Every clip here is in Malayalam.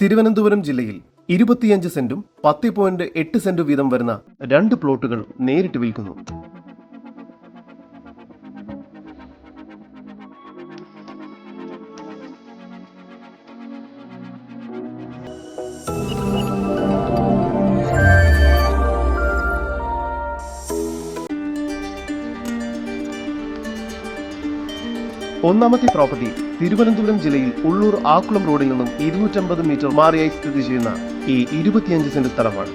തിരുവനന്തപുരം ജില്ലയിൽ ഇരുപത്തിയഞ്ച് സെന്റും പത്ത് പോയിന്റ് എട്ട് സെന്റും വീതം വരുന്ന രണ്ട് പ്ലോട്ടുകൾ നേരിട്ട് വിൽക്കുന്നു. ഒന്നാമത്തെ പ്രോപ്പർട്ടി തിരുവനന്തപുരം ജില്ലയിൽ ഉള്ളൂർ ആക്കുളം റോഡിൽ നിന്നും ഇരുന്നൂറ്റമ്പത് മീറ്റർ മാറിയായി സ്ഥിതി ചെയ്യുന്ന ഈ ഇരുപത്തിയഞ്ച് സെന്റ് സ്ഥലമാണ്.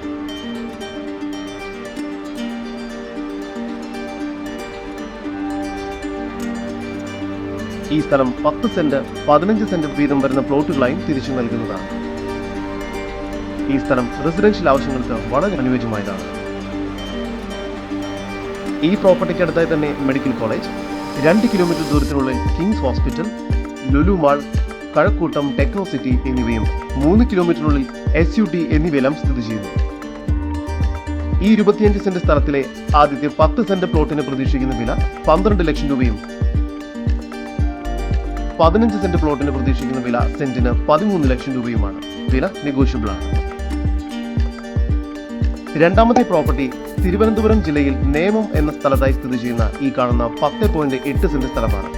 ഈ സ്ഥലം പത്ത് സെന്റ് പതിനഞ്ച് സെന്റ് വീതം വരുന്ന പ്ലോട്ടുകളായും തിരിച്ചു നൽകുന്നതാണ്. ഈ സ്ഥലം റെസിഡൻഷ്യൽ ആവശ്യങ്ങൾക്ക് വളരെ അനുയോജ്യമായതാണ്. ഈ പ്രോപ്പർട്ടിക്ക് അടുത്തായി തന്നെ മെഡിക്കൽ കോളേജ്. രണ്ട് kilometre ദൂരത്തിലുള്ള Kings hospital Lulu mall Kazhakkoottam techno city എന്നിവയും മൂന്ന് കിലോമീറ്ററിനുള്ളിൽ എസ് യു ടി എന്നിവയെല്ലാം സ്ഥിതി ചെയ്യുന്നു. ഈ ഇരുപത്തിയഞ്ച് സെന്റ് സ്ഥലത്തിലെ ആദ്യത്തെ പത്ത് സെന്റ് പ്ലോട്ടിന് പ്രതീക്ഷിക്കുന്ന വില പന്ത്രണ്ട് ലക്ഷം രൂപയും. പതിനഞ്ച് സെന്റ് പ്ലോട്ടിന് പ്രതീക്ഷിക്കുന്ന വില സെന്റിന് പതിമൂന്ന് ലക്ഷം രൂപയുമാണ്. വില നെഗോഷ്യബിൾ ആണ് രണ്ടാമത്തെ പ്രോപ്പർട്ടി തിരുവനന്തപുരം ജില്ലയിൽ നേമം എന്ന സ്ഥലത്തായി സ്ഥിതി ചെയ്യുന്ന ഈ കാണുന്ന പത്ത് പോയിന്റ് എട്ട് സെന്റ് സ്ഥലമാണ്.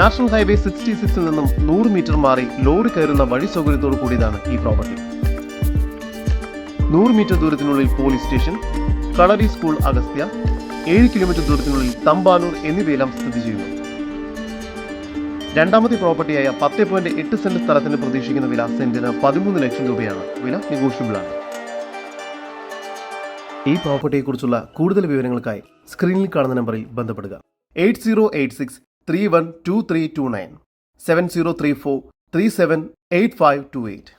നാഷണൽ ഹൈവേ സിക്സ്റ്റി സിക്സിൽ നിന്നും നൂറ് മീറ്റർ മാറി ലോറി കയറുന്ന വഴി സൗകര്യത്തോടു കൂടിയതാണ് ഈ പ്രോപ്പർട്ടി. നൂറ് metre ദൂരത്തിനുള്ളിൽ police station Kalari school Agasthya ഏഴ് കിലോമീറ്റർ ദൂരത്തിനുള്ളിൽ തമ്പാനൂർ എന്നിവയെല്ലാം സ്ഥിതി ചെയ്യുന്നു. രണ്ടാമത്തെ പ്രോപ്പർട്ടിയായ പത്ത് പോയിന്റ് എട്ട് സെന്റ് സ്ഥലത്തിന് പ്രതീക്ഷിക്കുന്ന വില സെന്റിന് പതിമൂന്ന് ലക്ഷം രൂപയാണ്. വില നെഗോഷ്യബിൾ ആണ് ഈ പ്രോപ്പർട്ടിയെക്കുറിച്ചുള്ള കൂടുതൽ വിവരങ്ങൾക്കായി സ്ക്രീനിൽ കാണുന്ന നമ്പറിൽ ബന്ധപ്പെടുക. Eight zero eight six three one two three two nine seven zero three four three seven eight five two eight.